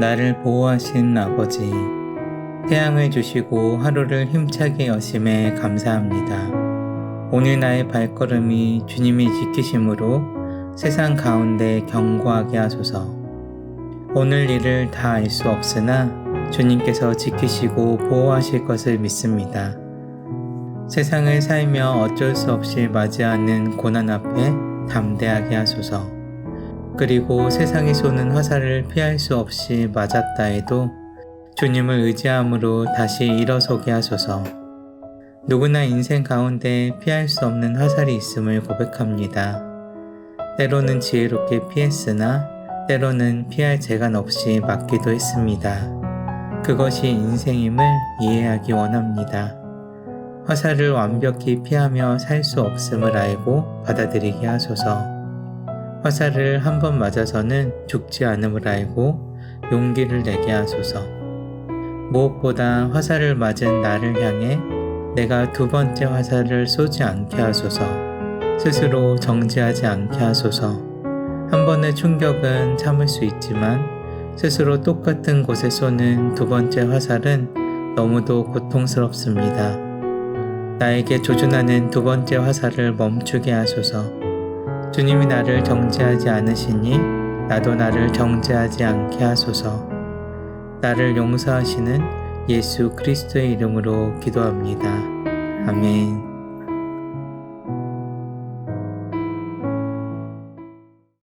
나를 보호하신 아버지, 태양을 주시고 하루를 힘차게 여심에 감사합니다. 오늘 나의 발걸음이 주님이 지키심으로 세상 가운데 견고하게 하소서. 오늘 일을 다 알 수 없으나 주님께서 지키시고 보호하실 것을 믿습니다. 세상을 살며 어쩔 수 없이 맞이하는 고난 앞에 담대하게 하소서. 그리고 세상이 쏘는 화살을 피할 수 없이 맞았다 해도 주님을 의지함으로 다시 일어서게 하소서. 누구나 인생 가운데 피할 수 없는 화살이 있음을 고백합니다. 때로는 지혜롭게 피했으나 때로는 피할 재간 없이 맞기도 했습니다. 그것이 인생임을 이해하기 원합니다. 화살을 완벽히 피하며 살 수 없음을 알고 받아들이게 하소서. 화살을 한 번 맞아서는 죽지 않음을 알고 용기를 내게 하소서. 무엇보다 화살을 맞은 나를 향해 내가 두 번째 화살을 쏘지 않게 하소서. 스스로 정지하지 않게 하소서. 한 번의 충격은 참을 수 있지만 스스로 똑같은 곳에 쏘는 두 번째 화살은 너무도 고통스럽습니다. 나에게 조준하는 두 번째 화살을 멈추게 하소서. 주님이 나를 정죄하지 않으시니 나도 나를 정죄하지 않게 하소서. 나를 용서하시는 예수 그리스도의 이름으로 기도합니다. 아멘.